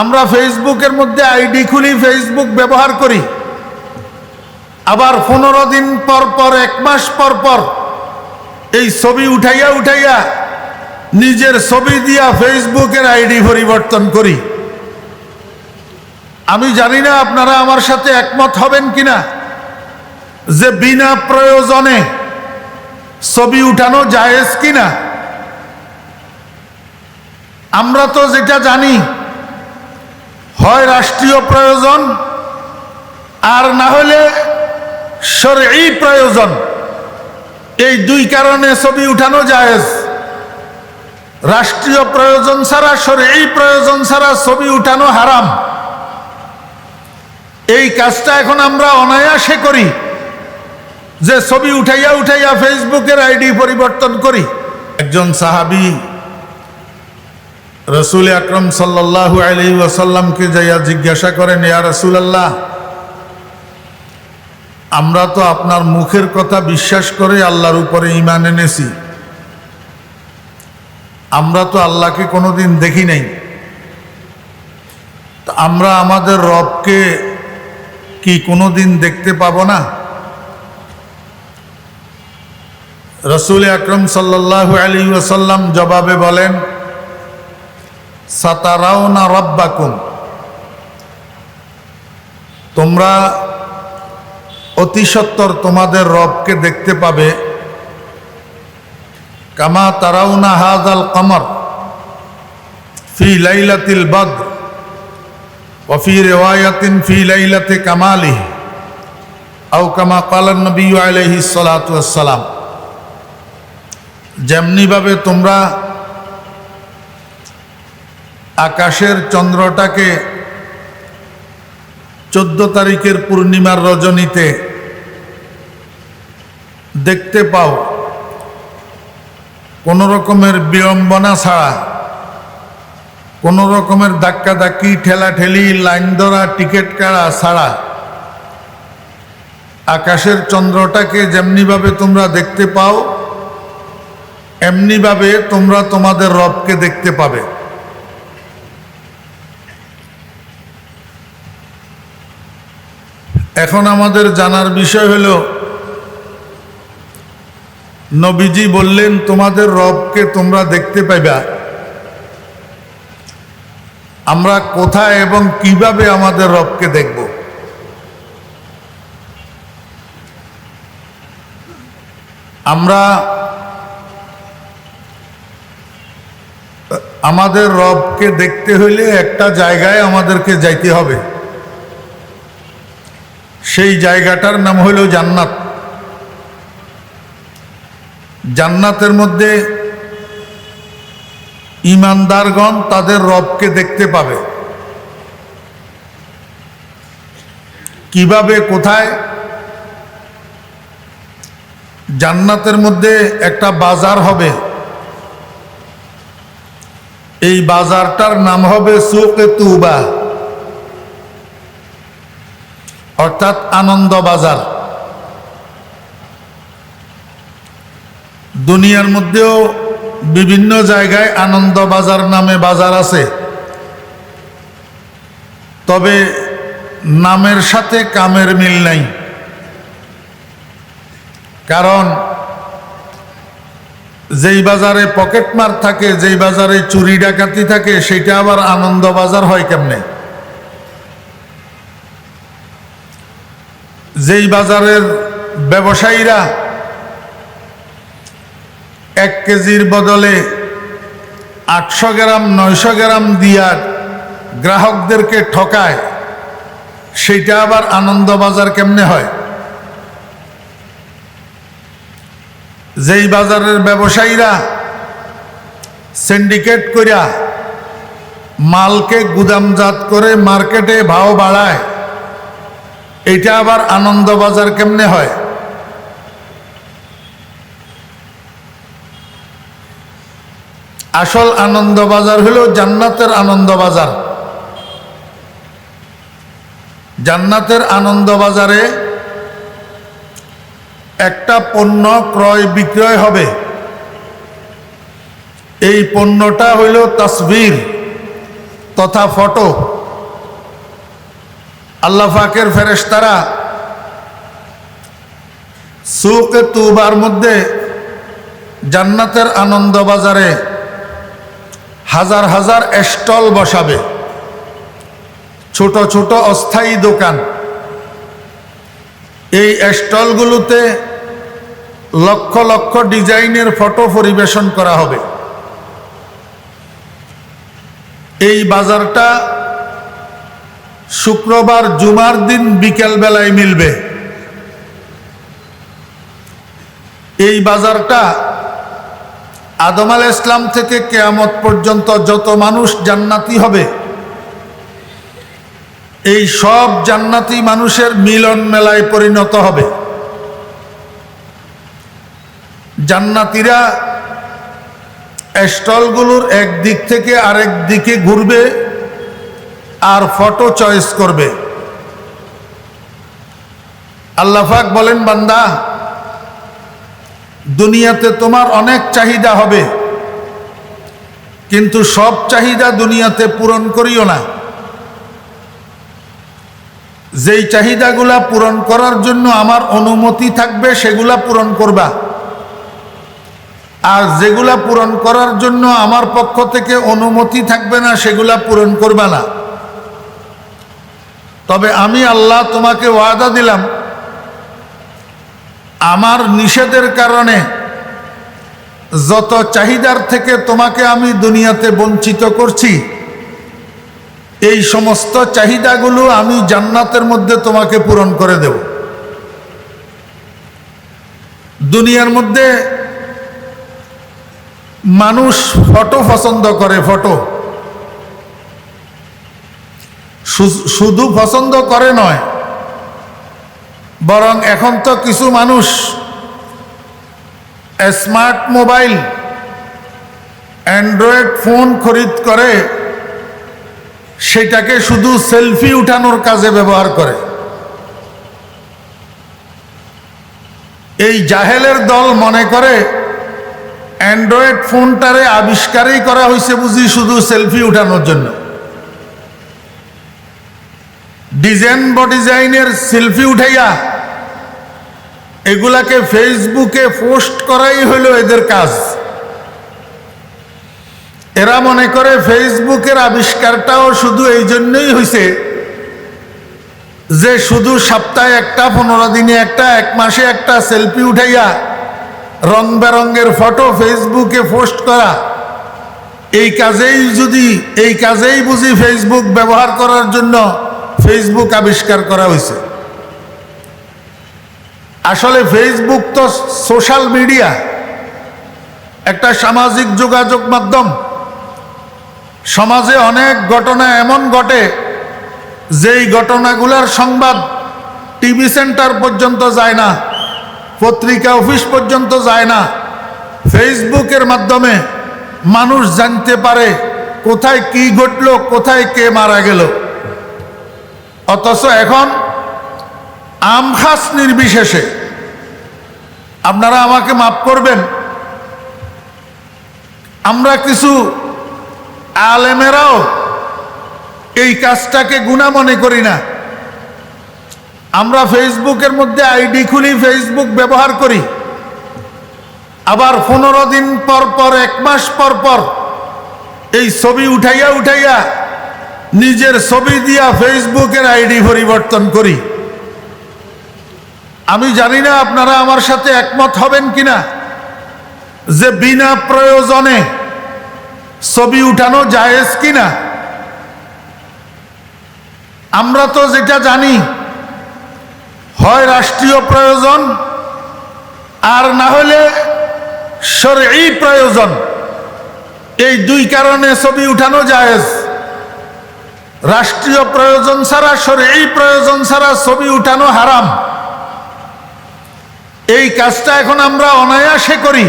আমরা ফেসবুকের মধ্যে আইডি খুলি ফেসবুক ব্যবহার করি। আবার পনেরো দিন পর পর, এক মাস পর পর এই ছবি উঠাইয়া উঠাইয়া নিজের ছবি দিয়া ফেসবুকের আইডি পরিবর্তন করি। আমি জানি না আপনারা আমার সাথে একমত হবেন কিনা, যে বিনা প্রয়োজনে ছবি উঠানো জায়েজ কিনা। আমরা তো যেটা জানি হয় রাষ্ট্রীয় প্রয়োজন, আর না হলে সরই প্রয়োজন। এই দুই কারণে ছবি উঠানো জায়েজ। রাষ্ট্রীয় প্রয়োজন ছাড়া সরই প্রয়োজন ছাড়া ছবি উঠানো হারাম। এই কাজটা এখন আমরা অনায়াসে করি, যে ছবি উঠাইয়া উঠাইয়া ফেসবুকের আইডি পরিবর্তন করি। একজন সাহাবি রসুল আকরম সাল্লাহ আলী যাইয়া জিজ্ঞাসা করেন, ইয়া রসুল আল্লাহ আমরা তো আপনার মুখের কথা বিশ্বাস করে আল্লাহর উপরে ইমান এনেছি। আমরা তো আল্লাহকে কোনোদিন দেখি নাই। আমরা আমাদের রবকে কি কোনোদিন দেখতে পাবো না? রসুল আকরম সাল্লাহ আলী ওসাল্লাম জবাবে বলেন সাতারাউনা রব্বাকুম। তোমরা অতিসত্বর তোমাদের রবকে দেখতে পাবে। কামা তারাউনা হাজাল কমর ফি লাইলাতিল বদ ওফি রেওয়ায়াতিন ফি লাইলাতে কামালি আউ কামা কালান নবী আলহি সালাম যেমনিভাবে তোমরা আকাশের চন্দ্রটাকে চোদ্দ তারিখের পূর্ণিমার রজনীতে দেখতে পাও। কোনো রকমের বিড়ম্বনা ছাড়া, কোনো রকমের ধাক্কা ধাক্কি ঠেলা ঠেলি লাইন ধরা, টিকিট কাড়া ছাড়া আকাশের চন্দ্রটাকে যেমনিভাবে তোমরা দেখতে পাও, এমনিভাবে তোমরা তোমাদের রবকে দেখতে পাবে। এখন আমাদের জানার বিষয় হলো, নবীজি বললেন, তোমাদের রবকে তোমরা দেখতে পাইবা। আমরা কোথায় এবং কীভাবে আমাদের রবকে দেখব? আমরা, আমাদের রবকে দেখতে হইলে একটা জায়গায় আমাদেরকে যাইতে হবে। সেই জায়গাটার নাম হইল জান্নাত। জান্নাতের মধ্যে ইমানদারগণ তাদের রবকে দেখতে পাবে। কীভাবে, কোথায়? জান্নাতের মধ্যে একটা বাজার হবে। এই বাজারটার নাম হবে সুকে তুবা। অর্থাৎ আনন্দ বাজার দুনিয়ার মধ্যেও বিভিন্ন জায়গায় আনন্দ বাজার নামে বাজার আছে। তবে নামের সাথে কামের মিল নাই। কারণ যেই বাজারে পকেটমার থাকে, যেই বাজারে চুরি ডাকাতি থাকে, সেটা আবার আনন্দ বাজার হয় কেমনে? যেই বাজারের ব্যবসায়ীরা এক কেজির বদলে আটশো গ্রাম, নয়শো গ্রাম দিয়ার গ্রাহকদেরকে ঠকায়, সেইটা আবার আনন্দ বাজার কেমনে হয়? যেই বাজারের ব্যবসায়ীরা সিন্ডিকেট করিয়া মালকে গুদামজাত করে মার্কেটে ভাও বাড়ায় এটা আবার আনন্দ বাজার কেমনে হয়? আসল আনন্দ বাজার হলো জান্নাতের আনন্দ বাজার জান্নাতের আনন্দ বাজারে একটা পণ্য ক্রয় বিক্রয় হবে। এই পণ্যটা হইল তসবির তথা ফটো। আল্লাহ ফাকের ফেরেশতারা সুকে তুবার মধ্যে জান্নাতের আনন্দ বাজারে হাজার হাজার স্টল বসাবে। ছোট ছোট অস্থায়ী দোকান। এই স্টলগুলোতে লক্ষ লক্ষ ডিজাইনের ফটো পরিবেশন করা হবে। এই বাজারটা শুক্রবার জুমার দিন বিকেল বেলায় মিলবে। এই বাজারটা আদম আল ইসলাম থেকে কেয়ামত পর্যন্ত যত মানুষ জান্নাতি হবে, এই সব জান্নাতি মানুষের মিলন মেলায় পরিণত হবে। জান্নাতিরা স্টলগুলোর এক দিক থেকে আরেক দিকে ঘুরবে আর ফটো চয়েস করবে। আল্লাহাক বলেন, বান্দা, দুনিয়াতে তোমার অনেক চাহিদা হবে, কিন্তু সব চাহিদা দুনিয়াতে পূরণ করিও না। যেই চাহিদাগুলা পূরণ করার জন্য আমার অনুমতি থাকবে, সেগুলা পূরণ করবা। আর যেগুলা পূরণ করার জন্য আমার পক্ষ থেকে অনুমতি থাকবে না, সেগুলা পূরণ করবা না। তবে আমি আল্লাহ তোমাকে ওয়াদা দিলাম, আমার নিষেধের কারণে যত চাহিদার থেকে তোমাকে আমি দুনিয়াতে বঞ্চিত করছি, এই সমস্ত চাহিদাগুলো আমি জান্নাতের মধ্যে তোমাকে পূরণ করে দেব। দুনিয়ার মধ্যে মানুষ ফটো পছন্দ করে, ফটো। শুধু পছন্দ করে নয়, বরং এখন তো কিছু মানুষ স্মার্ট মোবাইল অ্যান্ড্রয়েড ফোন খরিদ করে, সেটাকে শুধু সেলফি উঠানোর কাজে ব্যবহার করে। এই জাহেলের দল মনে করে অ্যান্ড্রয়েড ফোনটারে আবিষ্কারই করা হয়েছে বুঝি শুধু সেলফি উঠানোর জন্য। ডিজাইন ব ডিজাইনের সেলফি উঠাইয়া এগুলাকে ফেসবুকে পোস্ট করাই হইল এদের কাজ। এরা মনে করে ফেসবুকের আবিষ্কারটাও শুধু এই জন্যই হয়েছে যে শুধু সপ্তাহে একটা, পনেরো দিনে একটা, এক মাসে একটা সেলফি উঠাইয়া রং বেরঙ্গের ফটো ফেসবুকে পোস্ট করা। এই কাজেই যদি, এই কাজেই বুঝি ফেসবুক ব্যবহার করার জন্য ফেসবুক আবিষ্কার করা হয়েছে। আসলে ফেসবুক তো সোশ্যাল মিডিয়া একটা সামাজিক যোগাযোগ মাধ্যম। সমাজে অনেক ঘটনা এমন ঘটে, যেই ঘটনাগুলোর সংবাদ টিভি সেন্টার পর্যন্ত যায় না, পত্রিকা অফিস পর্যন্ত যায় না। ফেসবুকের মাধ্যমে মানুষ জানতে পারে কোথায় কি ঘটলো, কোথায় কে মারা গেল। অথচ এখন আমখাস নির্বিশেষে। আপনারা আমাকে মাফ করবেন। আমরা কিছু আলেমেরাও এই কাজটাকে গুণা মনে করি না। আমরা ফেসবুকের মধ্যে আইডি খুলি, ফেসবুক ব্যবহার করি। আবার পনেরো দিন পর পর, এক মাস পর পর এই ছবি উঠাইয়া উঠাইয়া নিজের ছবি দিয়া ফেসবুকের আইডি পরিবর্তন করি। আমি জানি না আপনারা আমার সাথে একমত হবেন কিনা। যে বিনা প্রয়োজনে ছবি উঠানো জায়েজ কিনা। আমরা তো যেটা জানি, হয় রাষ্ট্রীয় প্রয়োজন আর না হলে সরই প্রয়োজন। এই দুই কারণে ছবি উঠানো জায়েজ। রাষ্ট্রীয় প্রয়োজন ছাড়া এই প্রয়োজন ছাড়া ছবি উঠানো হারাম। এই কাজটা এখন আমরা অনায়াসে করি,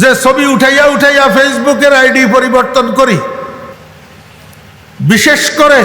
যে ছবি উঠাইয়া উঠাইয়া ফেসবুকের আইডি পরিবর্তন করি। বিশেষ করে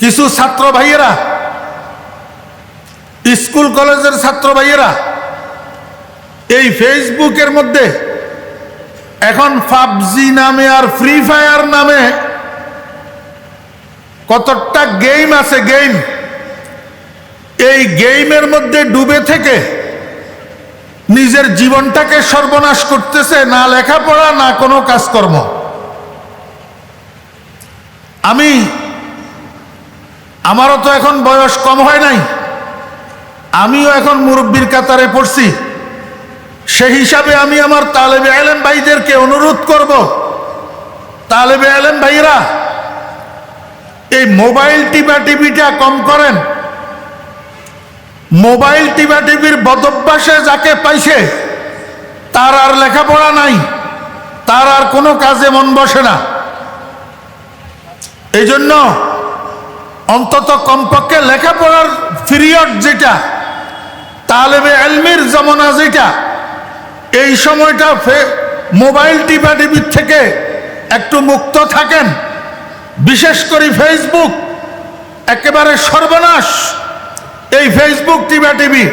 কিছু ছাত্র ভাইয়েরা, স্কুল কলেজের ছাত্র ভাইয়েরা, এই ফেসবুকের মধ্যে এখন পাবজি নামে আর ফ্রি ফায়ার নামে কতটা গেম আছে গেম এই গেমের মধ্যে ডুবে থেকে নিজের জীবনটাকে সর্বনাশ করতেছে না লেখাপড়া, না কোনো কাজকর্ম। আমি, আমারও তো এখন বয়স কম হয় নাই। আমিও এখন মুরব্বীর কাতারে পড়ছি। সেই হিসাবে আমি আমার তালেবে আলেম ভাইদেরকে অনুরোধ করব, তালেবে আলেম ভাইরা, এই মোবাইল টিপা টিভিটা কম করেন। মোবাইল টিপা টিভির বদভ্যাসে যাকে পাইছে, তার আর লেখাপড়া নাই, তার আর কোনো কাজে মন বসে না। এই জন্য অন্তত কমপক্ষে লেখাপড়ার পিরিয়ড যেটা, তালেবে এলমির জমানা যেটা এই সময়টা মোবাইল টিপা টিভির থেকে একটু মুক্ত থাকেন। বিশেষ করে ফেসবুক, একেবারে সর্বনাশ। এই ফেসবুক টিভা টিভি,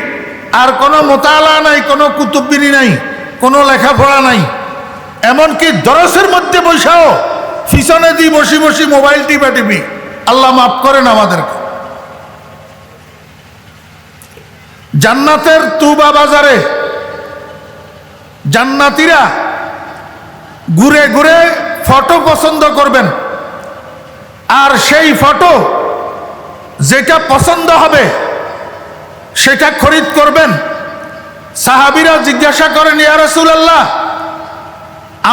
আর কোনো মোতালা নাই, কোনো কুতুববিনি নাই, কোনো লেখাপড়া নাই। এমনকি দরসের মধ্যে বৈশাও পিছনে দিয়ে বসি বসি মোবাইল টিপা টিভি। আল্লাহ মাফ করেন আমাদেরকে। জান্নাতের তুবা বাজারে জান্নাতিরা ঘুরে ঘুরে ফটো পছন্দ করবেন। আর সেই ফটো যেটা পছন্দ হবে, সেটা খরিদ করবেন। সাহাবিরা জিজ্ঞাসা করেন, ইয়া রাসূলুল্লাহ,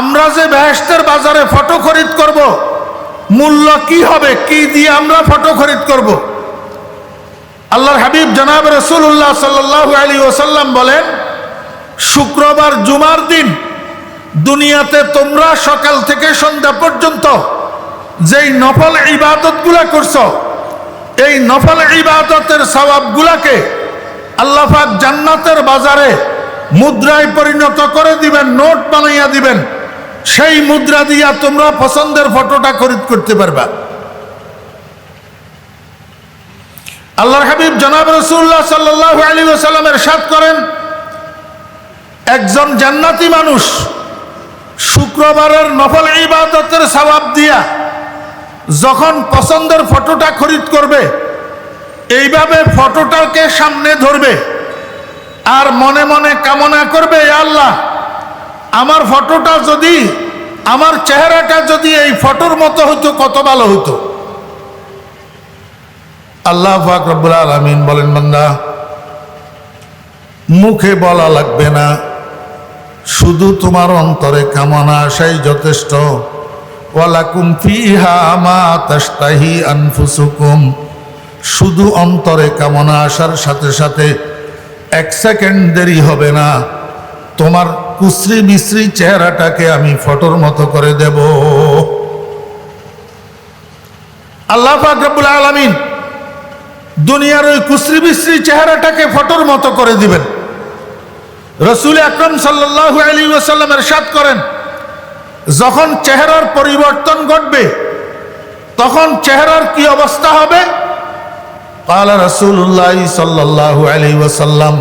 আমরা যে বেহেশতের বাজারে ফটো খরিদ করব, মূল্য কি হবে? কি দিয়ে আমরা ফটো খরিদ করব? আল্লাহর হাবিব জনাব রসুল্লাহ সাল্লাহ আলী ওসাল্লাম বলেন শুক্রবার জুমার দিন দুনিয়াতে তোমরা সকাল থেকে সন্ধ্যা পর্যন্ত যেই নফল ইবাদতগুলা করছ, এই নফল ইবাদতের সবাবগুলাকে আল্লাহাক জান্নাতের বাজারে মুদ্রায় পরিণত করে দিবেন, নোট বানাইয়া দিবেন। সেই মুদ্রা দিয়া তোমরা পছন্দের ফটোটা খরিদ করতে পারবা। আল্লাহর হাবিব জনাব রসুল্লাহ সাল্লাহ আলী ওসাল্লামের সাথ করেন একজন জান্নাতি মানুষ শুক্রবারের নফল ইবাদতের সবাব দিয়া যখন পছন্দের ফটোটা খরিদ করবে, এইভাবে ফটোটাকে সামনে ধরবে আর মনে মনে কামনা করবে আল্লাহ, আমার ফটোটা যদি, আমার চেহারাটা যদি এই ফটোর মতো হতো কত ভালো হতো আল্লাহ পাক রব্বুল আলামিন বলেন, বান্দা, মুখে বলা লাগবে না শুধু তোমার অন্তরে কামনা আসাই যথেষ্ট। ওয়ালাকুম ফিহা মা তাস্তাহি আনফুসুকুম। শুধু অন্তরে কামনা আসার সাথে সাথে এক সেকেন্ড দেরি হবে না। তোমার কুশ্রি মিশ্রি চেহারাটাকে আমি ফটোর মতো করে দেব। আল্লাহ পাক রব্বুল আলামিন দুনিয়ার ওই কুশ্রি বিশ্রী চেহারাটাকে ফটোর মতো করে দিবেন। রসুল আকরম সাল্লাহ আলী ওসাল্লাম এরশাদ করেন যখন চেহারার পরিবর্তন ঘটবে তখন চেহারার কি অবস্থা হবে قال رسول الله صلى الله عليه وسلم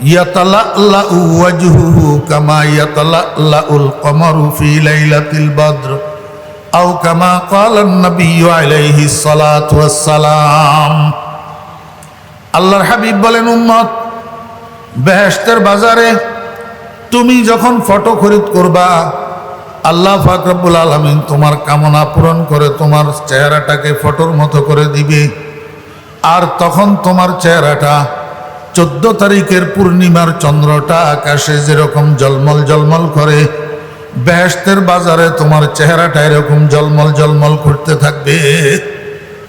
يتلألأ وجهه كما يتلألأ القمر في ليلة البدر أو كما قال النبي عليه الصلاة والسلام আল্লাহর হাবিব বলেন উম্মত বেহেস্তের বাজারে তুমি যখন ফটো খরিদ করবা, আল্লাহ ফাকরাবুল আলমিন তোমার কামনা পূরণ করে তোমার চেহারাটাকে ফটোর মতো করে দিবে। আর তখন তোমার চেহারাটা চোদ্দ তারিখের পূর্ণিমার চন্দ্রটা আকাশে যেরকম জলমল জলমল করে বেহেস্তের বাজারে তোমার চেহারাটা এরকম জলমল জলমল করতে থাকবে।